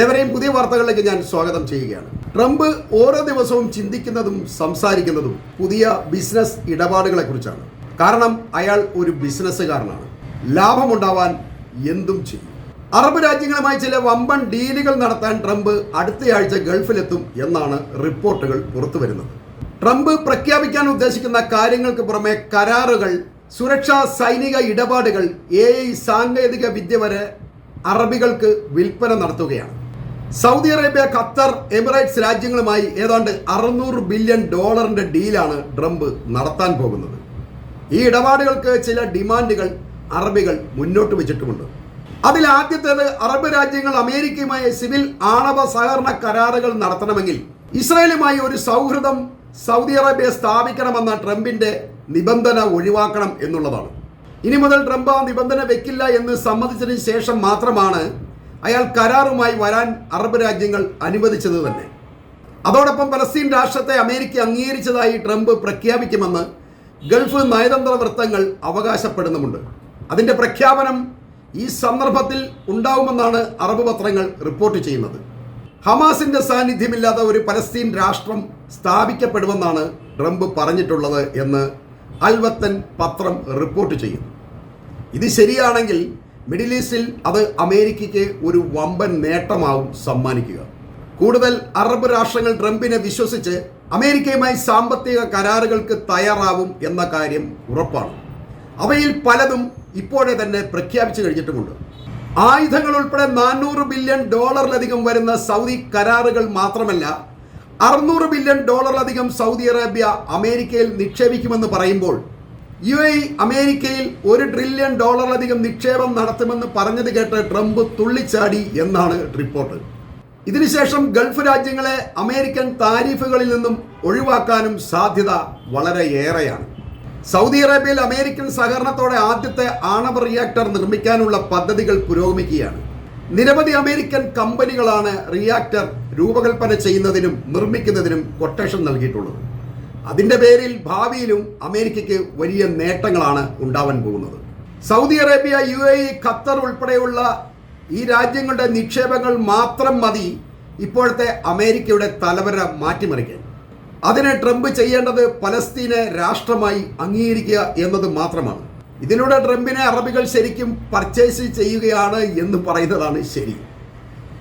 ഏവരെയും പുതിയ വാർത്തകളിലേക്ക് ഞാൻ സ്വാഗതം ചെയ്യുകയാണ്. ട്രംപ് ഓരോ ദിവസവും ചിന്തിക്കുന്നതും സംസാരിക്കുന്നതും പുതിയ ബിസിനസ് ഇടപാടുകളെ കുറിച്ചാണ്. കാരണം അയാൾ ഒരു ബിസിനസ്സുകാരനാണ്. ലാഭമുണ്ടാവാൻ എന്തും ചെയ്യും. അറബ് രാജ്യങ്ങളുമായി ചില വമ്പൻ ഡീലുകൾ നടത്താൻ ട്രംപ് അടുത്തയാഴ്ച ഗൾഫിലെത്തും എന്നാണ് റിപ്പോർട്ടുകൾ പുറത്തുവരുന്നത്. ട്രംപ് പ്രഖ്യാപിക്കാൻ ഉദ്ദേശിക്കുന്ന കാര്യങ്ങൾക്ക് പുറമെ കരാറുകൾ സുരക്ഷാ സൈനിക ഇടപാടുകൾ എ ഐ സാങ്കേതിക വിദ്യ വരെ അറബികൾക്ക് വിൽപ്പന നടത്തുകയാണ്. സൗദി അറേബ്യ ഖത്തർ എമിറേറ്റ്സ് രാജ്യങ്ങളുമായി ഏതാണ്ട് അറുന്നൂറ് ബില്യൺ ഡോളറിന്റെ ഡീലാണ് ട്രംപ് നടത്താൻ പോകുന്നത്. ഈ ഇടപാടുകൾക്ക് ചില ഡിമാൻഡുകൾ അറബികൾ മുന്നോട്ട് വെച്ചിട്ടുമുണ്ട്. അതിൽ ആദ്യത്തേത് അറബ് രാജ്യങ്ങൾ അമേരിക്കയുമായി സിവിൽ ആണവ സഹകരണ കരാറുകൾ നടത്തണമെങ്കിൽ ഇസ്രായേലുമായി ഒരു സൗഹൃദം സൗദി അറേബ്യ സ്ഥാപിക്കണമെന്ന ട്രംപിന്റെ നിബന്ധന ഒഴിവാക്കണം എന്നുള്ളതാണ്. ഇനി മുതൽ ട്രംപ് ആ നിബന്ധന വെക്കില്ല എന്ന് സമ്മതിച്ചതിന് ശേഷം മാത്രമാണ് അയാൾ കരാറുമായി വരാൻ അറബ് രാജ്യങ്ങൾ അനുവദിച്ചത് തന്നെ. അതോടൊപ്പം പലസ്തീൻ രാഷ്ട്രത്തെ അമേരിക്ക അംഗീകരിച്ചതായി ട്രംപ് പ്രഖ്യാപിക്കുമെന്ന് ഗൾഫ് നയതന്ത്ര വൃത്തങ്ങൾ അവകാശപ്പെടുന്നുമുണ്ട്. അതിന്റെ പ്രഖ്യാപനം ഈ സന്ദർഭത്തിൽ ഉണ്ടാവുമെന്നാണ് അറബ് പത്രങ്ങൾ റിപ്പോർട്ട് ചെയ്യുന്നത്. ഹമാസിന്റെ സാന്നിധ്യമില്ലാത്ത ഒരു പലസ്തീൻ രാഷ്ട്രം സ്ഥാപിക്കപ്പെടുമെന്നാണ് ട്രംപ് പറഞ്ഞിട്ടുള്ളത് എന്ന് അൽവത്തൻ പത്രം റിപ്പോർട്ട് ചെയ്യുന്നു. ഇത് ശരിയാണെങ്കിൽ മിഡിൽ ഈസ്റ്റിൽ അത് അമേരിക്കയ്ക്ക് ഒരു വമ്പൻ നേട്ടമാവും സമ്മാനിക്കുക. കൂടുതൽ അറബ് രാഷ്ട്രങ്ങൾ ട്രംപിനെ വിശ്വസിച്ച് അമേരിക്കയുമായി സാമ്പത്തിക കരാറുകൾക്ക് തയ്യാറാവും എന്ന കാര്യം ഉറപ്പാണ്. അവയിൽ പലതും ഇപ്പോഴേ തന്നെ പ്രഖ്യാപിച്ചു കഴിഞ്ഞിട്ടുമുണ്ട്. ആയുധങ്ങൾ ഉൾപ്പെടെ നാനൂറ് ബില്യൺ ഡോളറിലധികം വരുന്ന സൗദി കരാറുകൾ മാത്രമല്ല അറുന്നൂറ് ബില്യൺ ഡോളറിലധികം സൗദി അറേബ്യ അമേരിക്കയിൽ നിക്ഷേപിക്കുമെന്ന് പറയുമ്പോൾ യു എ അമേരിക്കയിൽ ഒരു ട്രില്യൺ ഡോളറിലധികം നിക്ഷേപം നടത്തുമെന്ന് പറഞ്ഞത് കേട്ട് ട്രംപ് തുള്ളിച്ചാടി എന്നാണ് റിപ്പോർട്ട്. ഇതിനുശേഷം ഗൾഫ് രാജ്യങ്ങളെ അമേരിക്കൻ താരിഫുകളിൽ നിന്നും ഒഴിവാക്കാനും സാധ്യത വളരെ ഏറെയാണ്. സൗദി അറേബ്യയിൽ അമേരിക്കൻ സഹകരണത്തോടെ ആദ്യത്തെ ആണവ റിയാക്ടർ നിർമ്മിക്കാനുള്ള പദ്ധതികൾ പുരോഗമിക്കുകയാണ്. നിരവധി അമേരിക്കൻ കമ്പനികളാണ് റിയാക്ടർ രൂപകൽപ്പന ചെയ്യുന്നതിനും നിർമ്മിക്കുന്നതിനും കൊട്ടേഷൻ നൽകിയിട്ടുള്ളത്. അതിന്റെ പേരിൽ ഭാവിയിലും അമേരിക്കയ്ക്ക് വലിയ നേട്ടങ്ങളാണ് ഉണ്ടാവാൻ പോകുന്നത്. Saudi Arabia U A E Qatar ഉൾപ്പെടെയുള്ള ഈ രാജ്യങ്ങളുടെ നിക്ഷേപങ്ങൾ മാത്രം മതി ഇപ്പോഴത്തെ അമേരിക്കയുടെ തലവര മാറ്റിമറിക്കാൻ. അതിന് ട്രംപ് ചെയ്യേണ്ടത് പലസ്തീനെ രാഷ്ട്രമായി അംഗീകരിക്കുക എന്നത് മാത്രമാണ്. ഇതിലൂടെ ട്രംപിനെ അറബികൾ ശരിക്കും പർച്ചേസ് ചെയ്യുകയാണ് എന്ന് പറയുന്നതാണ് ശരി.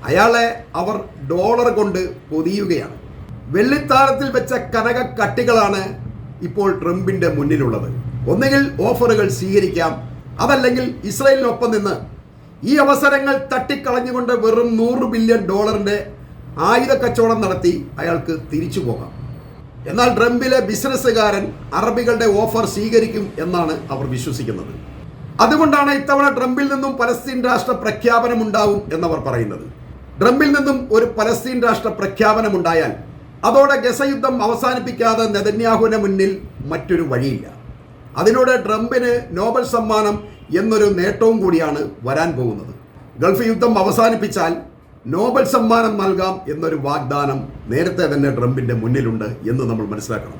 അയാളെ അവർ ഡോളർ കൊണ്ട് പൊതിയുകയാണ്. വെള്ളിത്താരത്തിൽ വെച്ച കനക കട്ടികളാണ് ഇപ്പോൾ ട്രംപിന്റെ മുന്നിലുള്ളത്. ഒന്നുകിൽ ഓഫറുകൾ സ്വീകരിക്കാം അതല്ലെങ്കിൽ ഇസ്രയേലിനൊപ്പം നിന്ന് ഈ അവസരങ്ങൾ തട്ടിക്കളഞ്ഞുകൊണ്ട് വെറും നൂറ് ബില്യൺ ഡോളറിന്റെ ആയുധ കച്ചവടം നടത്തി അയാൾക്ക് തിരിച്ചു പോകാം. എന്നാൽ ട്രംപിലെ ബിസിനസ്സുകാരൻ അറബികളുടെ ഓഫർ സ്വീകരിക്കും എന്നാണ് അവർ വിശ്വസിക്കുന്നത്. അതുകൊണ്ടാണ് ഇത്തവണ ട്രംപിൽ നിന്നും പലസ്തീൻ രാഷ്ട്ര പ്രഖ്യാപനം ഉണ്ടാവും എന്നവർ പറയുന്നത്. ട്രംപിൽ നിന്നും ഒരു പലസ്തീൻ രാഷ്ട്ര പ്രഖ്യാപനമുണ്ടായാൽ അതോടെ ഗസയുദ്ധം അവസാനിപ്പിക്കാതെ നെതന്യാഹുവിന് മുന്നിൽ മറ്റൊരു വഴിയില്ല. അതിനോട് ട്രംപിന് നോബൽ സമ്മാനം എന്നൊരു നേട്ടവും കൂടിയാണ് വരാൻ പോകുന്നത്. ഗൾഫ് യുദ്ധം അവസാനിപ്പിച്ചാൽ നോബൽ സമ്മാനം നൽകാം എന്നൊരു വാഗ്ദാനം നേരത്തെ തന്നെ ട്രംപിന്റെ മുന്നിലുണ്ട് എന്ന് നമ്മൾ മനസ്സിലാക്കണം.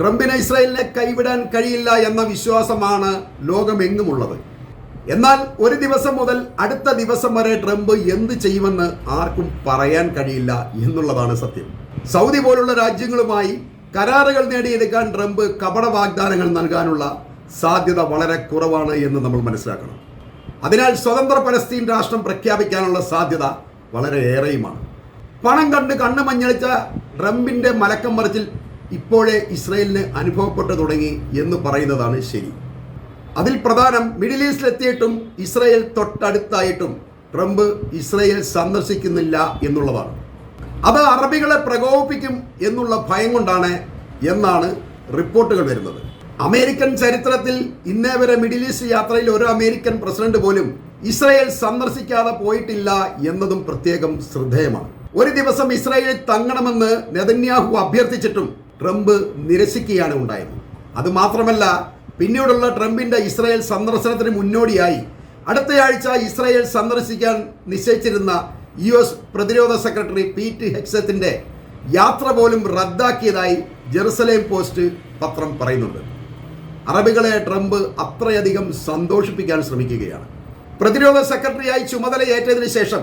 ട്രംപിന് ഇസ്രായേലിനെ കൈവിടാൻ കഴിയില്ല എന്ന വിശ്വാസമാണ് ലോകമെങ്ങുമുള്ളത്. എന്നാൽ ഒരു ദിവസം മുതൽ അടുത്ത ദിവസം വരെ ട്രംപ് എന്ത് ചെയ്യുമെന്ന് ആർക്കും പറയാൻ കഴിയില്ല എന്നുള്ളതാണ് സത്യം. സൗദി പോലുള്ള രാജ്യങ്ങളുമായി കരാറുകൾ നേടിയെടുക്കാൻ ട്രംപ് കപട വാഗ്ദാനങ്ങൾ നൽകാനുള്ള സാധ്യത വളരെ കുറവാണ് എന്ന് നമ്മൾ മനസ്സിലാക്കണം. അതിനാൽ സ്വതന്ത്ര പലസ്തീൻ രാഷ്ട്രം പ്രഖ്യാപിക്കാനുള്ള സാധ്യത വളരെ ഏറെയുമാണ്. പണം കണ്ട് കണ്ണ് മഞ്ഞളിച്ച ട്രംപിന്റെ മലക്കം മറിച്ചിൽ ഇപ്പോഴേ ഇസ്രയേലിന് അനുഭവപ്പെട്ടു തുടങ്ങി എന്ന് പറയുന്നതാണ് ശരി. അതിൽ പ്രധാനം മിഡിൽ ഈസ്റ്റിലെത്തിയിട്ടും ഇസ്രയേൽ തൊട്ടടുത്തായിട്ടും ട്രംപ് ഇസ്രയേൽ സന്ദർശിക്കുന്നില്ല എന്നുള്ളതാണ്. അത് അറബികളെ പ്രകോപിപ്പിക്കും എന്നുള്ള ഭയം കൊണ്ടാണ് എന്നാണ് റിപ്പോർട്ടുകൾ വരുന്നത്. അമേരിക്കൻ ചരിത്രത്തിൽ ഇന്നേ വരെ മിഡിൽ ഈസ്റ്റ് യാത്രയിൽ ഒരു അമേരിക്കൻ പ്രസിഡന്റ് പോലും ഇസ്രായേൽ സന്ദർശിക്കാതെ പോയിട്ടില്ല എന്നതും പ്രത്യേകം ശ്രദ്ധേയമാണ്. ഒരു ദിവസം ഇസ്രായേൽ തങ്ങണമെന്ന് നെതന്യാഹു അഭ്യർത്ഥിച്ചിട്ടും ട്രംപ് നിരസിക്കുകയാണ് ഉണ്ടായത്. അതുമാത്രമല്ല പിന്നീടുള്ള ട്രംപിന്റെ ഇസ്രായേൽ സന്ദർശനത്തിന് മുന്നോടിയായി അടുത്തയാഴ്ച ഇസ്രായേൽ സന്ദർശിക്കാൻ നിശ്ചയിച്ചിരുന്ന യു എസ് പ്രതിരോധ സെക്രട്ടറി പി ടി ഹെക്സത്തിന്റെ യാത്ര പോലും റദ്ദാക്കിയതായി ജെറുസലേം പോസ്റ്റ് പത്രം പറയുന്നുണ്ട്. അറബികളെ ട്രംപ് അത്രയധികം സന്തോഷിപ്പിക്കാൻ ശ്രമിക്കുകയാണ്. പ്രതിരോധ സെക്രട്ടറിയായി ചുമതലയേറ്റതിനു ശേഷം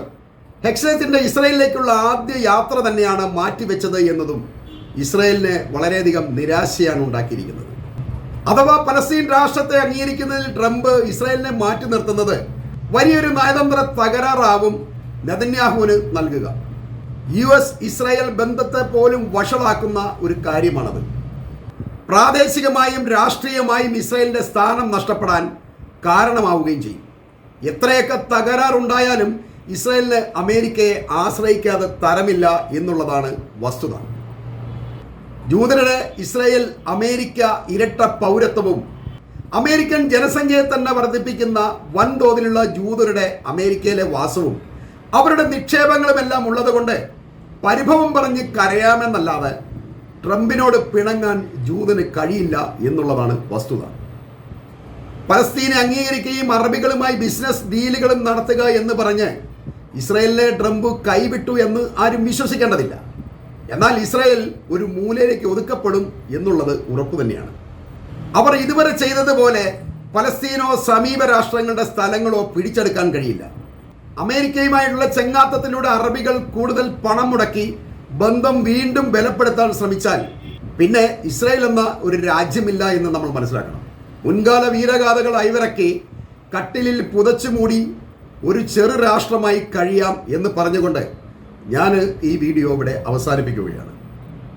ഹെക്സത്തിന്റെ ഇസ്രയേലിലേക്കുള്ള ആദ്യ യാത്ര തന്നെയാണ് മാറ്റിവെച്ചത് എന്നതും ഇസ്രയേലിന് വളരെയധികം നിരാശയാണ് ഉണ്ടാക്കിയിരിക്കുന്നത്. അഥവാ പലസ്തീൻ രാഷ്ട്രത്തെ അംഗീകരിക്കുന്നതിൽ ട്രംപ് ഇസ്രയേലിനെ മാറ്റി നിർത്തുന്നത് വലിയൊരു നയതന്ത്ര തകരാറാവും നെതന്യാഹുവിന് നൽകുക. യു എസ് ഇസ്രായേൽ ബന്ധത്തെ പോലും വഷളാക്കുന്ന ഒരു കാര്യമാണത്. പ്രാദേശികമായും രാഷ്ട്രീയമായും ഇസ്രായേലിന്റെ സ്ഥാനം നഷ്ടപ്പെടാൻ കാരണമാവുകയും ചെയ്യും. എത്രയൊക്കെ തകരാറുണ്ടായാലും ഇസ്രായേലിന് അമേരിക്കയെ ആശ്രയിക്കാതെ തരമില്ല എന്നുള്ളതാണ് വസ്തുത. ജൂതരുടെ ഇസ്രായേൽ അമേരിക്ക ഇരട്ട പൗരത്വവും അമേരിക്കൻ ജനസംഖ്യയെ തന്നെ വർദ്ധിപ്പിക്കുന്ന വൻതോതിലുള്ള ജൂതരുടെ അമേരിക്കയിലെ വാസവും അവരുടെ നിക്ഷേപങ്ങളുമെല്ലാം ഉള്ളതുകൊണ്ട് പരിഭവം പറഞ്ഞ് കരയാമെന്നല്ലാതെ ട്രംപിനോട് പിണങ്ങാൻ ജൂതന് കഴിയില്ല എന്നുള്ളതാണ് വസ്തുത. പലസ്തീനെ അംഗീകരിക്കുകയും അറബികളുമായി ബിസിനസ് ഡീലുകളും നടത്തുക എന്ന് പറഞ്ഞ് ഇസ്രയേലിനെ ട്രംപ് കൈവിട്ടു എന്ന് ആരും വിശ്വസിക്കേണ്ടതില്ല. എന്നാൽ ഇസ്രയേൽ ഒരു മൂലയിലേക്ക് ഒതുക്കപ്പെടും എന്നുള്ളത് ഉറപ്പു തന്നെയാണ്. അവർ ഇതുവരെ ചെയ്തതുപോലെ പലസ്തീനോ സമീപ രാഷ്ട്രങ്ങളുടെ സ്ഥലങ്ങളോ പിടിച്ചെടുക്കാൻ കഴിയില്ല. അമേരിക്കയുമായിട്ടുള്ള ചെങ്ങാത്തത്തിലൂടെ അറബികൾ കൂടുതൽ പണം മുടക്കി ബന്ധം വീണ്ടും ബലപ്പെടുത്താൻ ശ്രമിച്ചാൽ പിന്നെ ഇസ്രായേൽ എന്ന ഒരു രാജ്യമില്ല എന്ന് നമ്മൾ മനസ്സിലാക്കണം. മുൻകാല വീരഗാഥകൾ അയവിറക്കി കട്ടിലിൽ പുതച്ചു മൂടി ഒരു ചെറു രാഷ്ട്രമായി കഴിയാം എന്ന് പറഞ്ഞുകൊണ്ട് ഞാൻ ഈ വീഡിയോ ഇവിടെ അവസാനിപ്പിക്കുകയാണ്.